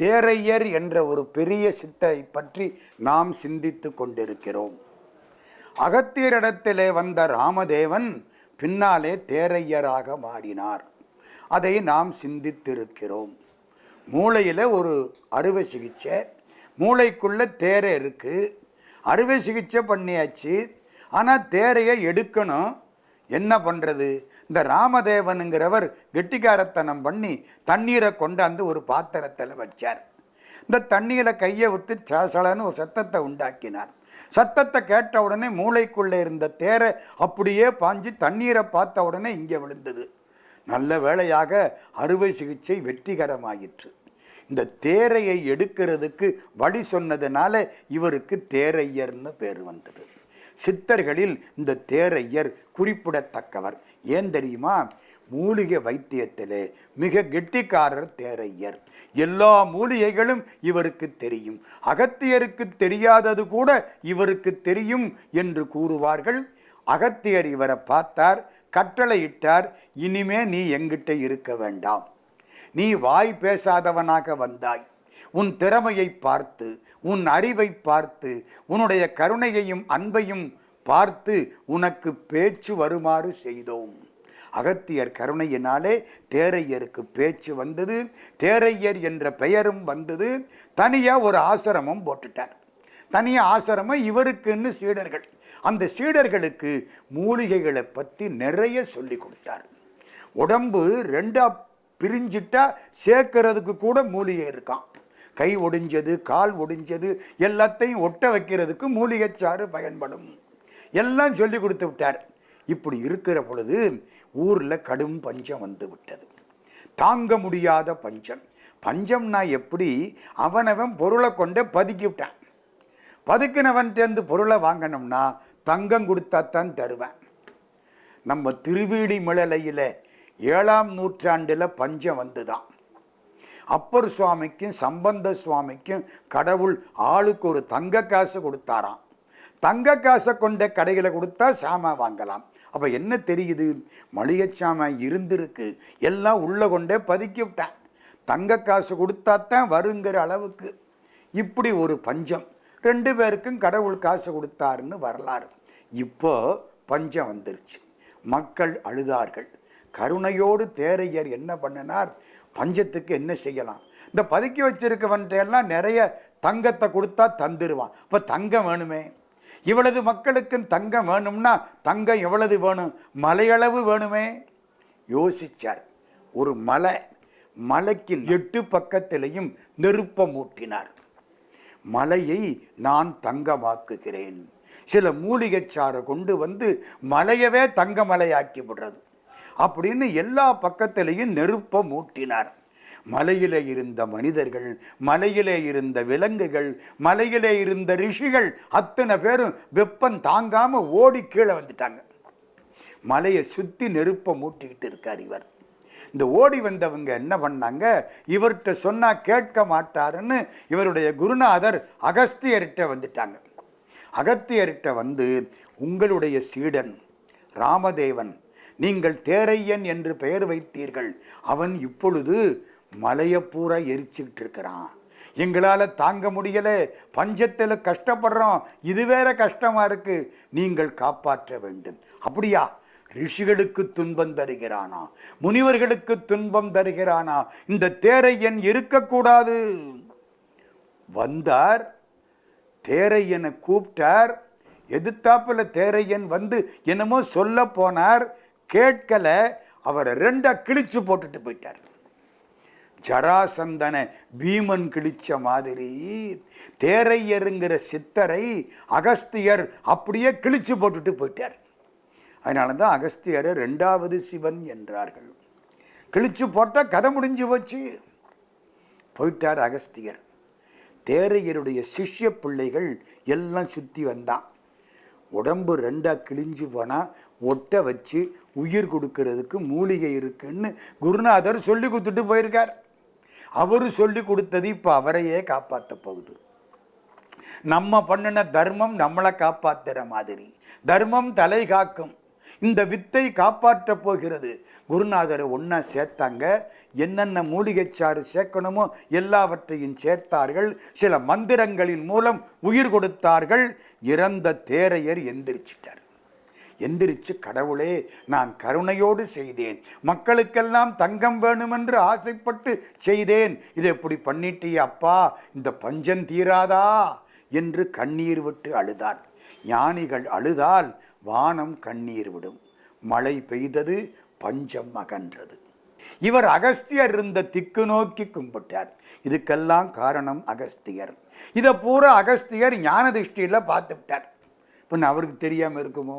தேரையர் என்ற ஒரு பெரிய சித்தை பற்றி நாம் சிந்தித்து கொண்டிருக்கிறோம். அகத்தியரிடத்திலே வந்த ராமதேவன் பின்னாலே தேரையராக மாறினார். அதை நாம் சிந்தித்திருக்கிறோம். மூளையில் ஒரு அறுவை சிகிச்சை மூளைக்குள்ள தேரை இருக்குது அறுவை சிகிச்சை பண்ணியாச்சு. ஆனால் தேரையை எடுக்கணும். என்ன பண்ணுறது இந்த ராமதேவனுங்கிறவர் கெட்டிக்காரத்தனம் பண்ணி தண்ணீரை கொண்டாந்து ஒரு பாத்திரத்தில் வச்சார். இந்த தண்ணீரை கையை விட்டு சலசலன்னு ஒரு சத்தத்தை உண்டாக்கினார். சத்தத்தை கேட்ட உடனே மூளைக்குள்ளே இருந்த தேரை அப்படியே பாஞ்சு தண்ணீரை பார்த்த உடனே இங்கே விழுந்தது. நல்ல வேளையாக அறுவை சிகிச்சை வெற்றிகரமாயிற்று. இந்த தேரையை எடுக்கிறதுக்கு வழி சொன்னதுனால இவருக்கு தேரையர்னு பேர் வந்தது. சித்தர்களில் இந்த தேரையர் குறிப்பிடத்தக்கவர். ஏன் தெரியுமா? மூலிகை வைத்தியத்திலே மிக கெட்டிக்காரர் தேரையர். எல்லா மூலிகைகளும் இவருக்கு தெரியும். அகத்தியருக்கு தெரியாதது கூட இவருக்கு தெரியும் என்று கூறுவார்கள். அகத்தியர் இவரை பார்த்தார் கட்டளையிட்டார் இனிமே நீ எங்கிட்ட இருக்க வேண்டாம். நீ வாய் பேசாதவனாக வந்தாய். உன் திறமையை பார்த்து உன் அறிவை பார்த்து உன்னுடைய கருணையையும் அன்பையும் பார்த்து உனக்கு பேச்சு வருமாறு செய்தோம். அகத்தியர் கருணையினாலே தேரையருக்கு பேச்சு வந்தது தேரையர் என்ற பெயரும் வந்தது. தனியாக ஒரு ஆசிரமம் போட்டுட்டார். தனியாக ஆசிரமம் இவருக்குன்னு சீடர்கள். அந்த சீடர்களுக்கு மூலிகைகளை பற்றி நிறைய சொல்லி கொடுத்தார். உடம்பு ரெண்டாக பிரிஞ்சிட்டா சேர்க்கறதுக்கு கூட மூலிகை இருக்கான் கை ஒடிஞ்சது கால் ஒடிஞ்சது எல்லாத்தையும் ஒட்ட வைக்கிறதுக்கு மூலிகைச்சாறு பயன்படும். எல்லாம் சொல்லி கொடுத்து விட்டார். இப்படி இருக்கிற பொழுது ஊரில் கடும் பஞ்சம் வந்து விட்டது. தாங்க முடியாத பஞ்சம். பஞ்சம்னா எப்படி? அவனவன் பொருளை கொண்டே பதுக்கிவிட்டான் பதுக்கினவன்ட்டேருந்து பொருளை வாங்கினோம்னா தங்கம் கொடுத்தாத்தான் தருவேன். நம்ம திருவீடி மிளலையில் ஏழாம் நூற்றாண்டில் பஞ்சம் வந்துதான். அப்பர் சுவாமிக்கும் சம்பந்த சுவாமிக்கும் கடவுள் ஆளுக்கு ஒரு தங்க காசு கொடுத்தாராம். தங்க காசை கொண்ட கடையில் கொடுத்தா சாமான் வாங்கலாம். அப்போ என்ன தெரியுது? மளிகை சாமான் இருந்திருக்கு. எல்லாம் உள்ளே கொண்டே பதுக்கி விட்டேன். தங்க காசு கொடுத்தாத்தான் வருங்கிற அளவுக்கு. இப்படி ஒரு பஞ்சம். ரெண்டு பேருக்கும் கடவுள் காசு கொடுத்தாருன்னு வரலாறு. இப்போ பஞ்சம் வந்துருச்சு. மக்கள் அழுதார்கள். கருணையோடு தேரையர் என்ன பண்ணினார்? பஞ்சத்துக்கு என்ன செய்யலாம்? இந்த பதுக்கி வச்சிருக்கவன்றையெல்லாம் நிறைய தங்கத்தை கொடுத்தா தந்துடுவான் இப்போ தங்கம் வேணுமே. இவ்வளவு மக்களுக்கு தங்கம் வேணும்னா தங்கம் எவ்வளவு வேணும்? மலையளவு வேணுமே. யோசிச்சார். ஒரு மலை மலைக்கு எட்டு பக்கத்திலையும் நெருப்பம் ஊட்டினார் மலையை நான் தங்கமாக்குகிறேன். சில மூலிகைச்சாறு கொண்டு வந்து மலையவே தங்க மலையாக்கி விடுறது. அப்படின்னு எல்லா பக்கத்திலையும் நெருப்பை மூட்டினார். மலையிலே இருந்த மனிதர்கள் மலையிலே இருந்த விலங்குகள் மலையிலே இருந்த ரிஷிகள் அத்தனை பேரும் வெப்பம் தாங்காமல் ஓடி கீழே வந்துட்டாங்க. மலையை சுற்றி நெருப்பை மூட்டிக்கிட்டு இருக்கார் இவர். இந்த ஓடி வந்தவங்க என்ன பண்ணாங்க? இவர்கிட்ட சொன்னால் கேட்க மாட்டாருன்னு இவருடைய குருநாதர் அகஸ்தியர்கிட்ட வந்துட்டாங்க. அகத்தியர்கிட்ட வந்து உங்களுடைய சீடன் ராமதேவன் நீங்கள் தேரையன் என்று பெயர் வைத்தீர்கள். அவன் இப்பொழுது மலையை எரிச்சுக்கிட்டு இருக்கிறான் எங்களால் தாங்க முடியலை. பஞ்சத்தில் கஷ்டப்படுறோம். இது வேற கஷ்டமாக இருக்குது நீங்கள் காப்பாற்ற வேண்டும். அப்படியா? ரிஷிகளுக்கு துன்பம் தருகிறானா? முனிவர்களுக்கு துன்பம் தருகிறானா? இந்த தேரையன் இருக்கக்கூடாது. வந்தார். தேரையனை கூப்பிட்டார். எதிர்த்தாப்பில் தேரையன் வந்து என்னமோ சொல்ல போனார். கேட்கல அவரை ரெண்டாக கிழிச்சு போட்டுட்டு போயிட்டார். ஜராசந்தனை பீமன் கிழிச்ச மாதிரி தேரையருங்கிற சித்தரை அகஸ்தியர் அப்படியே கிழிச்சு போட்டுட்டு போயிட்டார். அதனால தான் அகஸ்தியரை ரெண்டாவது சிவன் என்றார்கள். கிழிச்சு போட்டால் கதை முடிஞ்சு போச்சு. போயிட்டார் அகஸ்தியர். தேரையருடைய சிஷ்ய பிள்ளைகள் எல்லாம் சுற்றி வந்தான். உடம்பு ரெண்டாக கிழிஞ்சு போனால் ஒட்ட வச்சு உயிர் கொடுக்கறதுக்கு மூலிகை இருக்குன்னு குருநாதர் சொல்லி கொடுத்துட்டு போயிருக்கார். அவர் சொல்லி கொடுத்தது இப்போ அவரையே காப்பாற்ற போகுது. நம்ம பண்ணின தர்மம் நம்மளை காப்பாத்துற மாதிரி. தர்மம் தலை காக்கும். இந்த வித்தை காப்பாற்றப் போகிறது. குருநாதரை ஒன்றா சேர்த்தாங்க. என்னென்ன மூலிகைச்சாறு சேர்க்கணுமோ எல்லாவற்றையும் சேர்த்தார்கள். சில மந்திரங்களின் மூலம் உயிர் கொடுத்தார்கள். இறந்த தேரையர் எந்திரிச்சிட்டார். எந்திரிச்சு கடவுளே நான் கருணையோடு செய்தேன். மக்களுக்கெல்லாம் தங்கம் வேணுமென்று ஆசைப்பட்டு செய்தேன். இதை எப்படி பண்ணிட்டியே அப்பா? இந்த பஞ்சம் தீராதா? என்று கண்ணீர் விட்டு அழுதான். ஞானிகள் அழுதால் வானம் கண்ணீர் விடும். மழை பெய்தது பஞ்சம் அகன்றது. இவர் அகஸ்தியர் இருந்த திக்கு நோக்கி கும்பிட்டார். இதுக்கெல்லாம் காரணம் அகஸ்தியர். இதை பூரா அகஸ்தியர் ஞான திருஷ்டியில் பார்த்து விட்டார் அவருக்கு தெரியாமல் இருக்குமோ?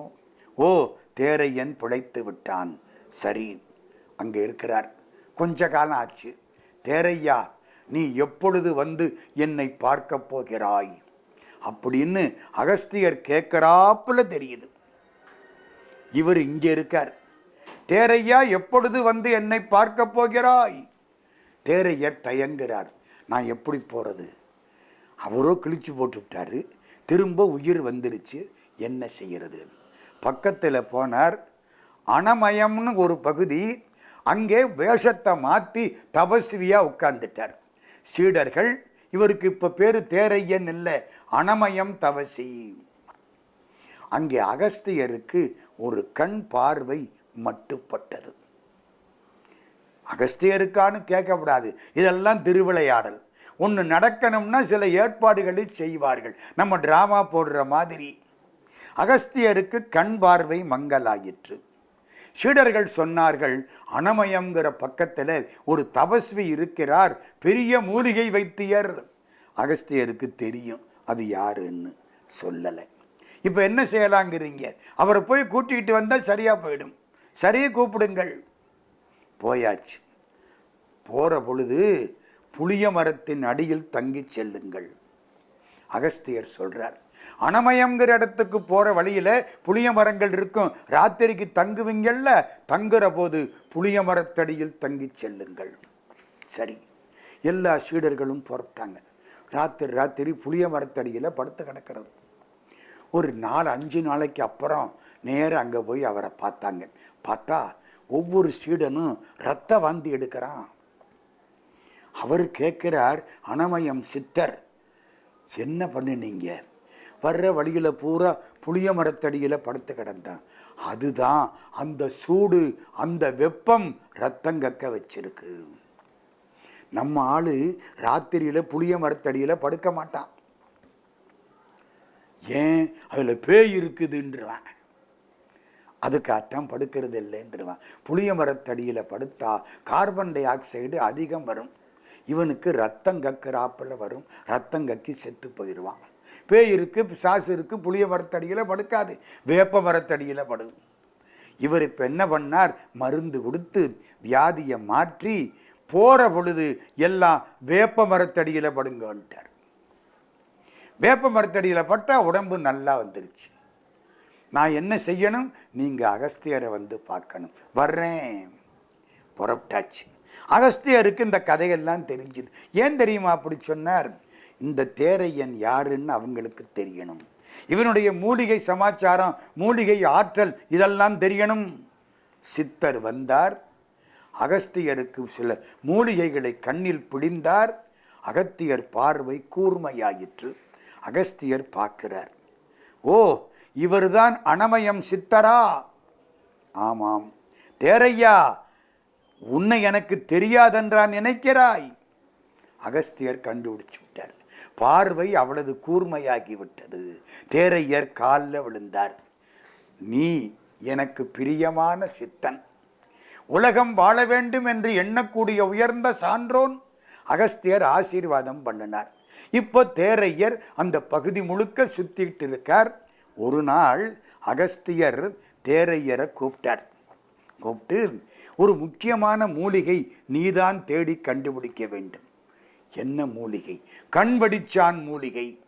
ஓ தேரையன் பிழைத்து விட்டான். சரி அங்கே இருக்கிறார். கொஞ்ச காலம் ஆச்சு. தேரையா நீ எப்பொழுது வந்து என்னை பார்க்க போகிறாய்? அப்படின்னு அகஸ்தியர் கேட்குறாப்புல தெரியுது. இவர் இங்கே இருக்கார். தேரையா எப்பொழுது வந்து என்னை பார்க்க போகிறாய்? தேரையர் தயங்குறார் நான் எப்படி போகிறது அவரோ கிழிச்சு போட்டு திரும்ப உயிர் வந்துருச்சு. என்ன செய்கிறது பக்கத்தில் போனார். அணமயம்னு ஒரு பகுதி அங்கே வேஷத்தை மாற்றி தபஸ்வியாக உட்கார்ந்துட்டார். சீடர்கள் இவருக்கு இப்போ பேர் தேரையன் இல்லை அணமயம் தவசி அங்கே அகஸ்தியருக்கு ஒரு கண் பார்வை மட்டுப்பட்டது. அகஸ்தியருக்கான்னு கேட்கக்கூடாது. இதெல்லாம் திருவிளையாடல். ஒன்று நடக்கணும்னா சில ஏற்பாடுகளை செய்வார்கள். நம்ம டிராமா போடுற மாதிரி. அகஸ்தியருக்கு கண் பார்வை மங்கலாயிற்று. சீடர்கள் சொன்னார்கள் அனமயங்கிற பக்கத்தில் ஒரு தபஸ்வி இருக்கிறார். பெரிய மூலிகை வைத்தியர். அகஸ்தியருக்கு தெரியும் அது யாருன்னு சொல்லலை. இப்போ என்ன செய்யலாங்கிறீங்க? அவரை போய் கூட்டிகிட்டு வந்தால் சரியாக போயிடும். சரியை கூப்பிடுங்கள். போயாச்சு. போகிற பொழுது புளிய மரத்தின் அடியில் தங்கி செல்லுங்கள். அகஸ்தியர் சொல்கிறார் அனமயங்கிற இடத்துக்கு போகிற வழியில் புளிய மரங்கள் இருக்கும். ராத்திரிக்கு தங்குவீங்கள்ல தங்குற போது புளிய மரத்தடியில் தங்கி செல்லுங்கள். சரி. எல்லா சீடர்களும் புறப்பட்டாங்க. ராத்திரி ராத்திரி புளிய மரத்தடியில் படுத்து கிடக்கிறது. ஒரு நாலு அஞ்சு நாளைக்கு அப்புறம் நேராக அங்கே போய் அவரை பார்த்தாங்க. பார்த்தா ஒவ்வொரு சீடனும் ரத்த வாந்தி எடுக்கிறான். அவர் கேட்குறார் அனமயம் சித்தர் என்ன பண்ணினீங்க? வர்ற வழியில் பூரா புளிய மரத்தடியில் படுத்து கிடந்தான். அதுதான் அந்த சூடு அந்த வெப்பம் ரத்தம் கக்க வச்சிருக்கு. நம்ம ஆள் ராத்திரியில் புளிய மரத்தடியில் படுக்க மாட்டான். ஏன்? அதில் பேய் இருக்குதுன்றான் அதுக்காகத்தான் படுக்கிறது இல்லைன்றவான். புளிய மரத்தடியில் படுத்தா கார்பன் டை ஆக்சைடு அதிகம் வரும். இவனுக்கு ரத்தம் கக்குறாப்பில் வரும். ரத்தம் கக்கி செத்து போயிடுவான் பேய் இருக்குது பிசாசு இருக்குது புளிய மரத்தடியில் படுக்காது. வேப்ப மரத்தடியில் படும் இவர் இப்போ என்ன பண்ணார்? மருந்து கொடுத்து வியாதியை மாற்றி போகிற பொழுது எல்லாம் வேப்ப மரத்தடியில் படுங்கன்ட்டார். வேப்ப மரத்தடியில் பட்டால் உடம்பு நல்லா வந்துருச்சு. நான் என்ன செய்யணும்? நீங்கள் அகஸ்தியரை வந்து பார்க்கணும். வர்றேன். புறப்பட்டாச்சு. அகஸ்தியருக்கு இந்த கதையெல்லாம் தெரிஞ்சுது. ஏன் தெரியுமா அப்படி சொன்னார்? இந்த தேரையன் யாருன்னு அவங்களுக்கு தெரியணும். இவனுடைய மூலிகை சமாச்சாரம் மூலிகை ஆற்றல் இதெல்லாம் தெரியணும். சித்தர் வந்தார். அகஸ்தியருக்கு சில மூலிகைகளை கண்ணில் பிழிந்தார். அகத்தியர் பார்வை கூர்மையாயிற்று. அகஸ்தியர் பார்க்கிறார். ஓ இவர்தான் அனமயம் சித்தரா? ஆமாம். தேரையா உன்னை எனக்கு தெரியாதென்றா நினைக்கிறாய்? அகஸ்தியர் கண்டுபிடிச்சு விட்டார். பார்வை அவளது கூர்மையாகிவிட்டது. தேரையர் காலில் விழுந்தார். நீ எனக்கு பிரியமான சித்தன். உலகம் வாழ வேண்டும் என்று எண்ணக்கூடிய உயர்ந்த சான்றோன். அகஸ்தியர் ஆசீர்வாதம் பண்ணினார். இப்போ தேரையர் அந்த பகுதி முழுக்க சுத்திட்டு இருக்கார். ஒரு நாள் அகஸ்தியர் தேரையரை கூப்பிட்டார். கூப்பிட்டு ஒரு முக்கியமான மூலிகை நீதான் தேடி கண்டுபிடிக்க வேண்டும். என்ன மூலிகை? கண்வடிச்சான் மூலிகை.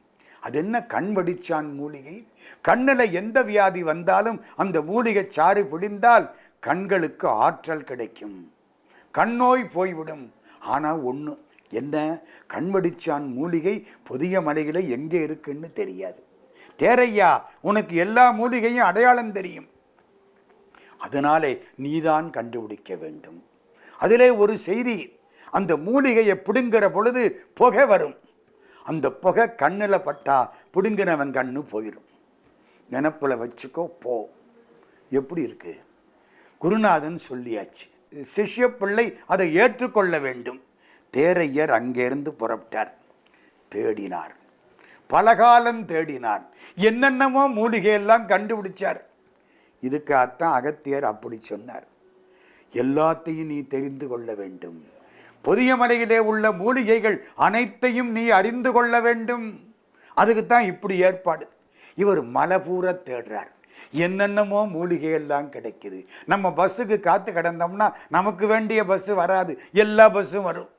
அது என்ன கண்வடிச்சான் மூலிகை? கண்ணில் எந்த வியாதி வந்தாலும் அந்த மூலிகை சாறு பிடிந்தால் கண்களுக்கு ஆற்றல் கிடைக்கும். கண்ணோய் போய்விடும். ஆனால் ஒன்று என்ன? கண்வடிச்சான் மூலிகை புதிய மலைகளை எங்கே இருக்குன்னு தெரியாது. தேரையா உனக்கு எல்லா மூலிகையும் அடையாளம் தெரியும். அதனாலே நீதான் கண்டுபிடிக்க வேண்டும். அதிலே ஒரு செய்தி அந்த மூலிகையை பிடுங்கிற பொழுது புகை வரும். அந்த புகை கண்ணில் பட்டா பிடுங்கினவன் கண்ணு போயிடும் நினப்பில் வச்சுக்கோ போ. எப்படி இருக்கு? குருநாதன் சொல்லியாச்சு சிஷ்ய பிள்ளை அதை ஏற்றுக்கொள்ள வேண்டும். தேரையர் அங்கேருந்து புறப்பட்டார். தேடினார். பலகாலம் தேடினார். என்னென்னமோ மூலிகையெல்லாம் கண்டுபிடிச்சார். இதுக்காகத்தான் அகத்தியர் அப்படி சொன்னார். எல்லாத்தையும் நீ தெரிந்து கொள்ள வேண்டும். புதிய மலையிலே உள்ள மூலிகைகள் அனைத்தையும் நீ அறிந்து கொள்ள வேண்டும். அதுக்கு தான் இப்படி ஏற்பாடு. இவர் மலை பூரா தேடுறார். என்னென்னமோ மூலிகை எல்லாம் கிடைக்குது. நம்ம பஸ்ஸுக்கு காத்து கிடந்தோம்னா நமக்கு வேண்டிய பஸ்ஸு வராது. எல்லா பஸ்ஸும் வரும்.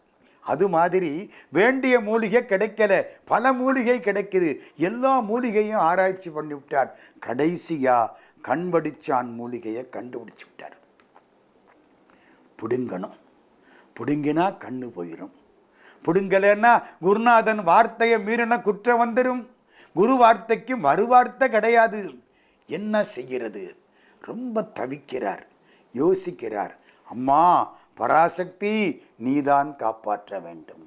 அது மாதிரி வேண்டிய மூலிகை கிடைக்கல. பல மூலிகை கிடைக்குது. எல்லா மூலிகையும் ஆராய்ச்சி பண்ணி விட்டார். கடைசியாக கண்படிச்சான் மூலிகையை கண்டுபிடிச்சு விட்டார். பிடுங்கணும். பிடுங்கினா கண்ணு போயிடும் பிடுங்கலைன்னா குருநாதன் வார்த்தையை மீறின குற்றம் வந்துடும் குரு வார்த்தைக்கு மறுவார்த்தை கிடையாது. என்ன செய்கிறது? ரொம்ப தவிக்கிறார். யோசிக்கிறார். அம்மா பராசக்தி நீதான் காப்பாற்ற வேண்டும்.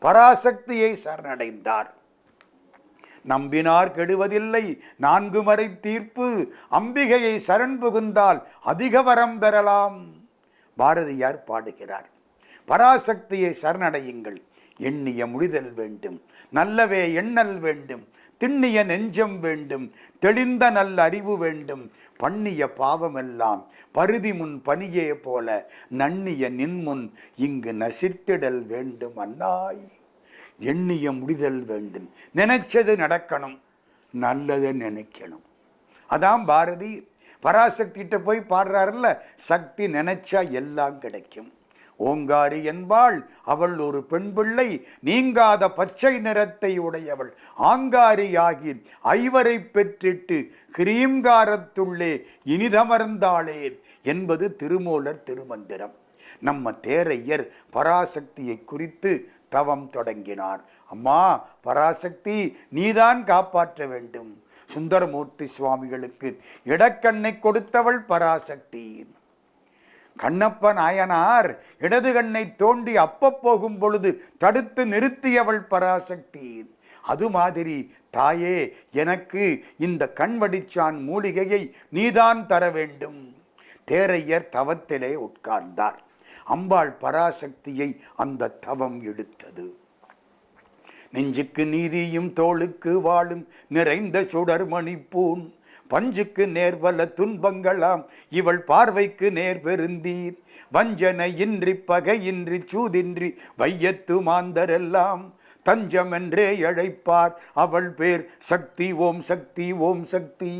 பராசக்தியை சரணடைந்தார். நம்பினார் கெடுவதில்லை. நான்கு மறை தீர்ப்பு. அம்பிகையை சரண் புகுந்தால் அதிக வரம் பெறலாம். பாரதியார் பாடுகிறார். பராசக்தியை சரணடையுங்கள். எண்ணிய முடிதல் வேண்டும். நல்லவே எண்ணல் வேண்டும். திண்ணிய நெஞ்சம் வேண்டும் தெளிந்த நல்ல அறிவு வேண்டும். பண்ணிய பாவமெல்லாம் பருதி முன் பனியே போல நன்னிய நின்முன் இங்கு நசித்திடல் வேண்டும் அன்னாய் எண்ணிய முடிதல் வேண்டும் நினைச்சது நடக்கணும் நல்லதை நினைக்கணும். அதான் பாரதி பராசக்திகிட்ட போய் பாடுறாருல்ல சக்தி நினைச்சா எல்லாம் கிடைக்கும். ஓங்காரி என்பாள். அவள் ஒரு பெண் பிள்ளை நீங்காத பச்சை நிறத்தை உடையவள். ஆங்காரியாகி ஐவரை பெற்றிட்டு கிரீம்காரத்துள்ளே இனிதமர்ந்தாளே என்பது திருமூலர் திருமந்திரம். நம்ம தேரையர் பராசக்தியை குறித்து தவம் தொடங்கினார். அம்மா பராசக்தி நீதான் காப்பாற்ற வேண்டும். சுந்தரமூர்த்தி சுவாமிகளுக்கு இடக்கண்ணை கொடுத்தவள் பராசக்தி. கண்ணப்ப நாயனார் இடது கண்ணை தோண்டி அப்ப போகும் பொழுது தடுத்து நிறுத்தியவள் பராசக்தி. அது மாதிரி தாயே எனக்கு இந்த கண்வடிச்சான் மூலிகையை நீதான் தர வேண்டும். தேரையர் தவத்திலே உட்கார்ந்தார். அம்பாள் பராசக்தியை அந்த தவம் எடுத்தது. நெஞ்சுக்கு நீதியும் தோளுக்கு வாழும் நிறைந்த சுடர்மணி பூன் பஞ்சுக்கு நேர்வல துன்பங்களாம் இவள் பார்வைக்கு நேர் பெருந்தீர். வஞ்சனை இன்றி பகையின்றி சூதின்றி வையத்து மாந்தரெல்லாம். தஞ்சமென்றே அழைப்பார் அவள் பேர் சக்தி ஓம் சக்தி ஓம் சக்தி.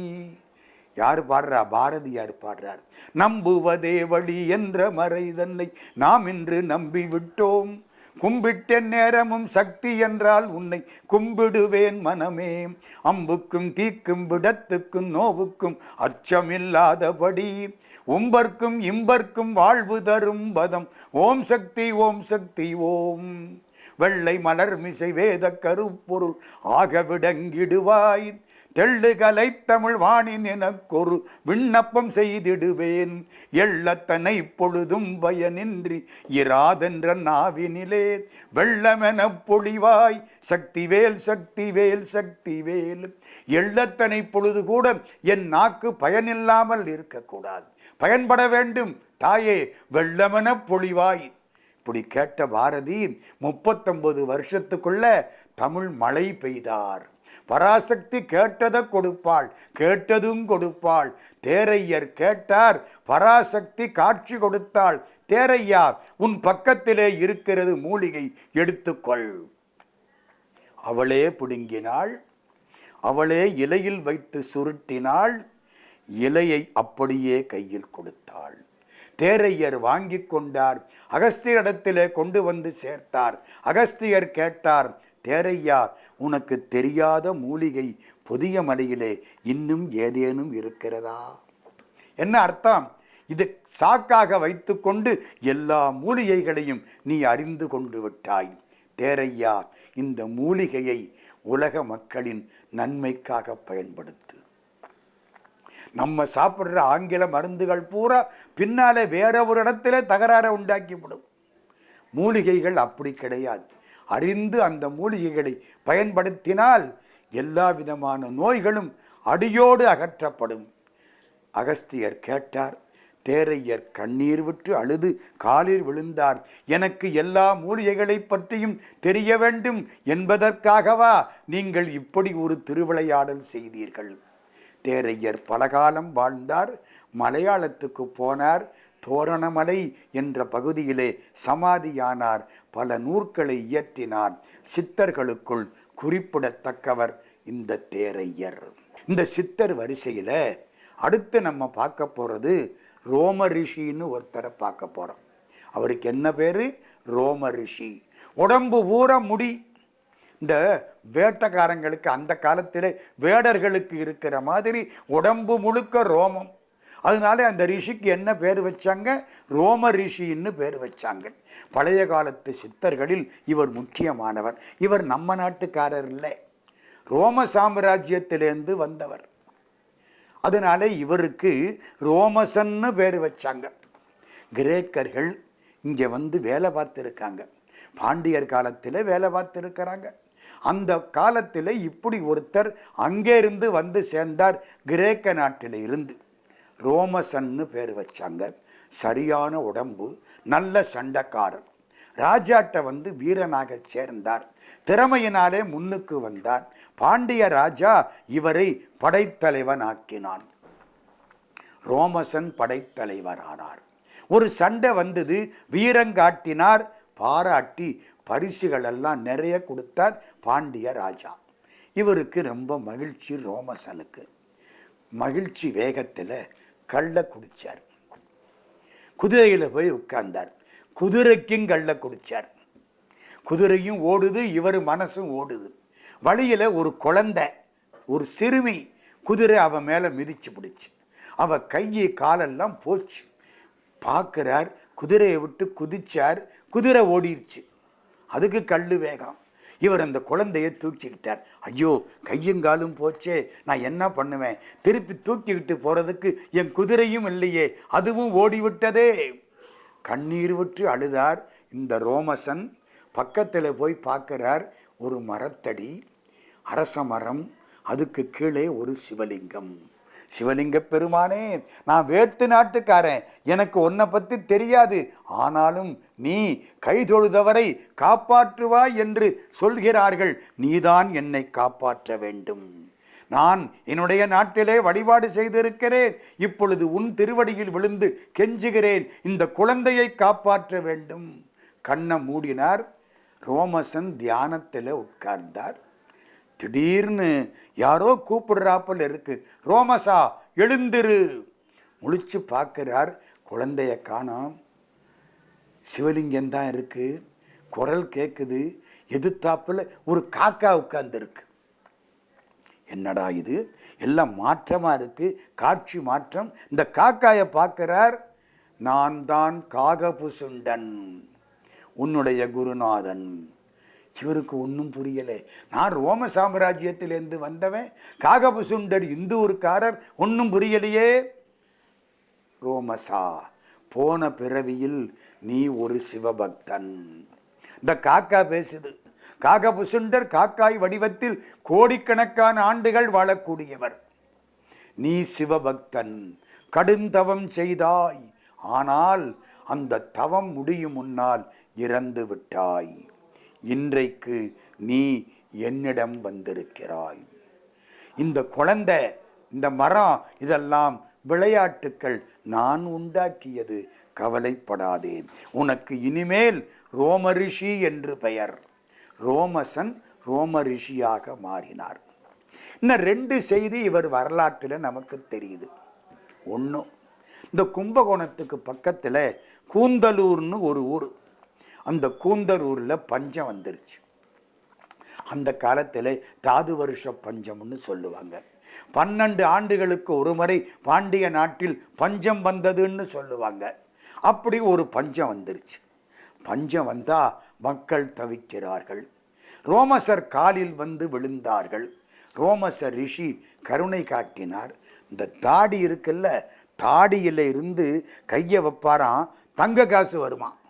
யார் பாடுறா? பாரதியார் பாடுறார். நம்புவதே வழி என்ற மறை தன்னை நாம் இன்று நம்பிவிட்டோம். விட்டோம் கும்பிட்ட நேரமும் சக்தி என்றால் உன்னை கும்பிடுவேன் மனமே. அம்புக்கும் தீக்கும் விடத்துக்கும் நோவுக்கும் அச்சமில்லாதபடி உம்பர்க்கும் இம்பர்க்கும் வாழ்வு தரும் பதம். ஓம் சக்தி ஓம் சக்தி ஓம். வெள்ளை மலர் மிசை வேத கருப்பொருள் ஆக விடங்கிடுவாய் தெள்ளு கலை தமிழ் வாணின் எனக்கொரு விண்ணப்பம் செய்திடுவேன். எள்ளத்தனை பொழுதும் பயனின்றி இராதென்ற நாவினிலே வெள்ளமென பொழிவாய். சக்திவேல் சக்திவேல் சக்திவேல். எள்ளத்தனை பொழுது கூட என் நாக்கு பயனில்லாமல் இருக்கக்கூடாது. பயன்பட வேண்டும். தாயே வெள்ளமென பொழிவாய். இப்படி கேட்ட பாரதி முப்பத்தொன்பது வருஷத்துக்குள்ள தமிழ் மழை பெய்தார். பராசக்தி கேட்டதை கொடுப்பாள் கேட்டதும் கொடுப்பாள். தேரையர் கேட்டார் பராசக்தி காட்சி கொடுத்தாள். தேரையா உன் பக்கத்திலே இருக்கிறது மூலிகை எடுத்துக்கொள். அவளே பிடுங்கினாள். அவளே இலையில் வைத்து சுருட்டினாள். இலையை அப்படியே கையில் கொடுத்தாள். தேரையர் வாங்கி கொண்டார். அகஸ்தியரிடத்திலே கொண்டு வந்து சேர்த்தார். அகஸ்தியர் கேட்டார் தேரையா உனக்கு தெரியாத மூலிகை புதிய மலையிலே இன்னும் ஏதேனும் இருக்கிறதா? என்ன அர்த்தம்? இது சாக்காக வைத்துக்கொண்டு எல்லா மூலிகைகளையும் நீ அறிந்து கொண்டு விட்டாய். தேரையா இந்த மூலிகையை உலக மக்களின் நன்மைக்காக பயன்படுத்து. நம்ம சாப்பிட்ற ஆங்கில மருந்துகள் பூரா பின்னாலே வேற ஒரு இடத்துல தகராறை உண்டாக்கிவிடும். மூலிகைகள் அப்படி கிடையாது. அறிந்து அந்த மூலிகைகளை பயன்படுத்தினால் எல்லா விதமான நோய்களும் அடியோடு அகற்றப்படும். அகஸ்தியர் கேட்டார் தேரையர் கண்ணீர் விட்டு அழுது காலில் விழுந்தார். எனக்கு எல்லா மூலிகைகளை பற்றியும் தெரிய வேண்டும் என்பதற்காகவா நீங்கள் இப்படி ஒரு திருவிளையாடல் செய்தீர்கள்? தேரையர் பலகாலம் வாழ்ந்தார் மலையாளத்துக்கு போனார் தோரணமலை என்ற பகுதியிலே சமாதியானார். பல நூற்களை இயற்றினார். சித்தர்களுக்குள் குறிப்பிடத்தக்கவர் இந்த தேரையர். இந்த சித்தர் வரிசையில் அடுத்து நம்ம பார்க்க போகிறது ரோம ரிஷின்னு ஒருத்தரை பார்க்க போகிறோம் அவருக்கு என்ன பேர்? ரோம ரிஷி. உடம்பு ஊற முடி. இந்த வேட்டக்காரங்களுக்கு அந்த காலத்தில் வேடர்களுக்கு இருக்கிற மாதிரி உடம்பு முழுக்க ரோமம். அதனால அந்த ரிஷிக்கு என்ன பேர் வச்சாங்க? ரோம ரிஷின்னு பேர் வச்சாங்க. பழைய காலத்து சித்தர்களில் இவர் முக்கியமானவர். இவர் நம்ம நாட்டுக்காரர் இல்லை. ரோம சாம்ராஜ்யத்திலேருந்து வந்தவர். அதனால இவருக்கு ரோமசன்னு பேர் வச்சாங்க. கிரேக்கர்கள் இங்கே வந்து வேலை பார்த்துருக்காங்க. பாண்டியர் காலத்தில் வேலை பார்த்துருக்கிறாங்க. அந்த காலத்தில் இப்படி ஒருத்தர் அங்கே இருந்து வந்து சேர்ந்தார் கிரேக்க நாட்டில் இருந்து. ரோமசன்னு பேர் வச்சாங்க. சரியான உடம்பு நல்ல சண்டைக்காரர். ராஜாட்ட வந்து வீரனாக சேர்ந்தார். திறமையினாலே முன்னுக்கு வந்தார். பாண்டிய ராஜா இவரை படைத்தலைவனாக்கினான். ரோமசன் படைத்தலைவரானார். ஒரு சண்டை வந்தது. வீரங்காட்டினார் பாராட்டி பரிசுகள் எல்லாம் நிறைய கொடுத்தார் பாண்டிய ராஜா. இவருக்கு ரொம்ப மகிழ்ச்சி ரோமசனுக்கு. மகிழ்ச்சி வேகத்தில் கள்ள குடிச்சார். குதிரையில் போய் உட்கார்ந்தார். குதிரைக்கும் கள்ள குடிச்சார். குதிரையும் ஓடுது இவர் மனசும் ஓடுது. வழியில் ஒரு குழந்தை ஒரு சிறுமி குதிரை அவன் மேலே மிதிச்சு பிடிச்சு. அவன் கையை காலெல்லாம் போச்சு. பார்க்குறார் குதிரையை விட்டு குதிச்சார். குதிரை ஓடிருச்சு. அதுக்கு கல் வேகம். இவர் அந்த குழந்தையை தூக்கிக்கிட்டார். ஐயோ கையும் போச்சே நான் என்ன பண்ணுவேன்? திருப்பி தூக்கிக்கிட்டு போகிறதுக்கு என் குதிரையும் இல்லையே அதுவும் ஓடிவிட்டதே. கண்ணீர் விட்டு அழுதார் இந்த ரோமசன். பக்கத்தில் போய் பார்க்குறார் ஒரு மரத்தடி அரச மரம் அதுக்கு கீழே ஒரு சிவலிங்கம். சிவலிங்க பெருமானே நான் வேற்று நாட்டுக்காரன் எனக்கு உன்னை பற்றி தெரியாது. ஆனாலும் நீ கைதொழுதவரை காப்பாற்றுவாய் என்று சொல்கிறார்கள். நீதான் என்னை காப்பாற்ற வேண்டும். நான் என்னுடைய நாட்டிலே வழிபாடு செய்திருக்கிறேன். இப்பொழுது உன் திருவடியில் விழுந்து கெஞ்சுகிறேன். இந்த குழந்தையை காப்பாற்ற வேண்டும். கண்ணை மூடினார். ரோமசன் தியானத்தில் உட்கார்ந்தார். திடீர்னு யாரோ கூப்பிடுறாப்பில் இருக்குது ரோமசா எழுந்திரு. முழிச்சு பார்க்குறார் குழந்தைய காணோம். சிவலிங்கம் தான் இருக்குது குரல் கேட்குது எதிர்த்தாப்பில் ஒரு காக்கா உட்கார்ந்துருக்கு. என்னடா இது? எல்லாம் மாற்றமாக இருக்குது காட்சி மாற்றம். இந்த காக்காயை பார்க்குறார். நான் தான் காகபுசுண்டன். உன்னுடைய குருநாதன். இவருக்கு ஒன்றும் புரியலை. நான் ரோம சாம்ராஜ்யத்திலேருந்து வந்தவன் காகபுசுண்டர் இந்து ஊருக்காரர் ஒன்றும் புரியலையே. ரோமசா போன பிறவியில் நீ ஒரு சிவபக்தன். இந்த காக்கா பேசுது. காகபுசுண்டர் காக்காய் வடிவத்தில் கோடிக்கணக்கான ஆண்டுகள் வாழக்கூடியவர். நீ சிவபக்தன் கடுந்தவம் செய்தாய். ஆனால் அந்த தவம் முடியும் முன்னால் இறந்து விட்டாய் இன்றைக்கு நீ என்னிடம் வந்திருக்கிறாய். இந்த குழந்தை இந்த மரம் இதெல்லாம் விளையாட்டுக்கள் நான் உண்டாக்கியது. கவலைப்படாதே உனக்கு இனிமேல் ரோமரிஷி என்று பெயர். ரோமசன் ரோமரிஷியாக மாறினார். இன்னும் ரெண்டு செய்தி இவர் வரலாற்றில் நமக்கு தெரியுது. ஒன்று இந்த கும்பகோணத்துக்கு பக்கத்தில் கூந்தலூர்னு ஒரு ஊர். அந்த கூந்தரூரில் பஞ்சம் வந்துருச்சு. அந்த காலத்தில் தாது வருஷ பஞ்சம்னு சொல்லுவாங்க. பன்னெண்டு ஆண்டுகளுக்கு ஒரு முறை பாண்டிய நாட்டில் பஞ்சம் வந்ததுன்னு சொல்லுவாங்க. அப்படி ஒரு பஞ்சம் வந்துருச்சு. பஞ்சம் வந்தால் மக்கள் தவிக்கிறார்கள். ரோமசர் காலில் வந்து விழுந்தார்கள். ரோமசர் ரிஷி கருணை காட்டினார். இந்த தாடி இருக்குல்ல தாடியில் இருந்து கையை வைப்பாராம் தங்க காசு வருமா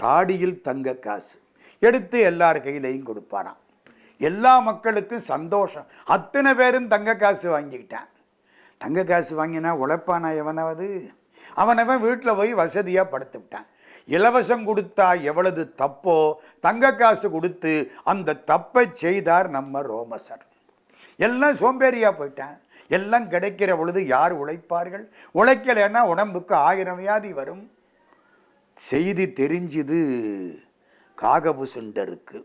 தாடியில் தங்க காசு. எடுத்து எல்லார் கையிலையும் கொடுப்பாராம். எல்லா மக்களுக்கும் சந்தோஷம். அத்தனை பேரும் தங்க காசு வாங்கிக்கிட்டான். தங்க காசு வாங்கினா உழைப்பானா எவனாவது? அவனவன் வீட்டில் போய் வசதியாக படுத்து விட்டான் இலவசம் கொடுத்தா எவ்வளவு தப்போ தங்க காசு கொடுத்து அந்த தப்பை செய்தார் நம்ம ரோமசர். எல்லாம் சோம்பேறியாக போயிட்டான். எல்லாம் கிடைக்கிற பொழுது யார் உழைப்பார்கள்? உழைக்கலைன்னா உடம்புக்கு ஆயிரம் வியாதி வரும். செய்தி தெரிஞ்சது காகபுசுண்டருக்கு.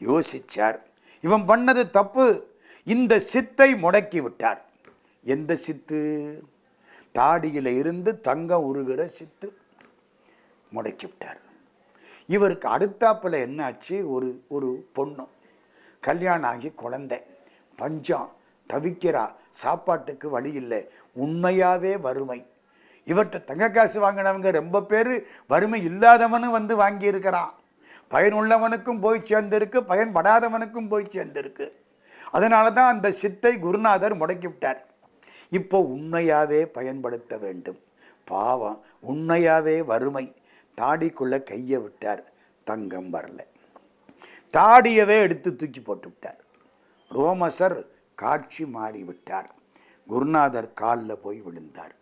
யோசிச்சார் இவன் பண்ணது தப்பு. இந்த சித்தை முடக்கி விட்டார் எந்த சித்து? தாடியில் இருந்து தங்கம் உருகிற சித்து முடக்கி விட்டார் இவருக்கு அடுத்தாப்பில் என்னாச்சு? ஒரு ஒரு பொண்ணு கல்யாணம் ஆகி குழந்தை பஞ்சம் தவிக்கிறா சாப்பாட்டுக்கு வழி இல்லை உண்மையாகவே வறுமை. இவர்கிட்ட தங்க காசு வாங்கினவங்க ரொம்ப பேர் வறுமை இல்லாதவனும் வந்து வாங்கியிருக்கிறான். பயனுள்ளவனுக்கும் போய் சேர்ந்திருக்கு பயன்படாதவனுக்கும் போய் சேர்ந்திருக்கு. அதனால தான் அந்த சித்தை குருநாதர் முடக்கி விட்டார். இப்போ உண்மையாகவே பயன்படுத்த வேண்டும். பாவம் உண்மையாகவே வறுமை. தாடிக்குள்ளே கையை விட்டார் தங்கம் வரல. தாடியவே எடுத்து தூக்கி போட்டு விட்டார். ரோமசர் காட்சி மாறி விட்டார் குருநாதர் காலில் போய் விழுந்தார்.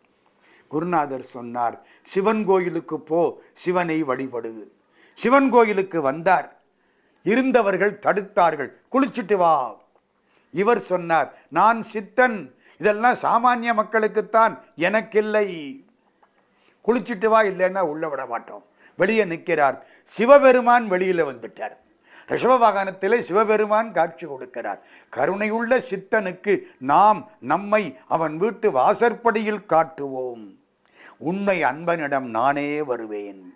குருநாதர் சொன்னார் சிவன் கோயிலுக்கு போ சிவனை வழிபடு. சிவன் கோயிலுக்கு வந்தார். இருந்தவர்கள் தடுத்தார்கள். குளிச்சுட்டு வா. இவர் சொன்னார் நான் சித்தன். இதெல்லாம் சாமானிய மக்களுக்குத்தான். எனக்கில்லை. குளிச்சுட்டு வா இல்லைன்னா உள்ள விட மாட்டோம். வெளியே நிற்கிறார். சிவபெருமான் வெளியில் வந்துட்டார். ரிஷபவாகனத்தில் சிவபெருமான் காட்சி கொடுக்கிறார். கருணையுள்ள சித்தனுக்கு நாம் நம்மை அவன் வீட்டு வாசற்படியில் காட்டுவோம். உண்மை அன்பனிடம் நானே வருவேன்.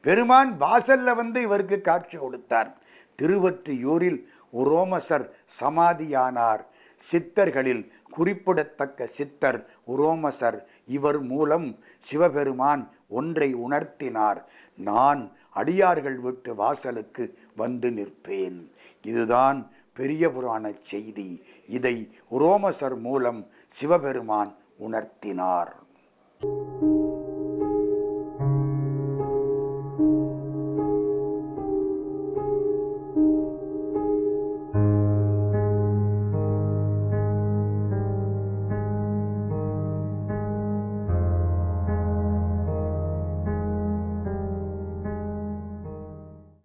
பெருமான் வாசல்ல வந்து இவருக்கு காட்சி கொடுத்தார். திருவற்றியூரில் உரோமசர் சமாதியானார். சித்தர்களில் குறிப்பிடத்தக்க சித்தர் உரோமசர். இவர் மூலம் சிவபெருமான் ஒன்றை உணர்த்தினார். நான் அடியார்கள் விட்டு வாசலுக்கு வந்து நிற்பேன். இதுதான் பெரிய புராண செய்தி. இதை உரோமசர் மூலம் சிவபெருமான் உணர்த்தினார்.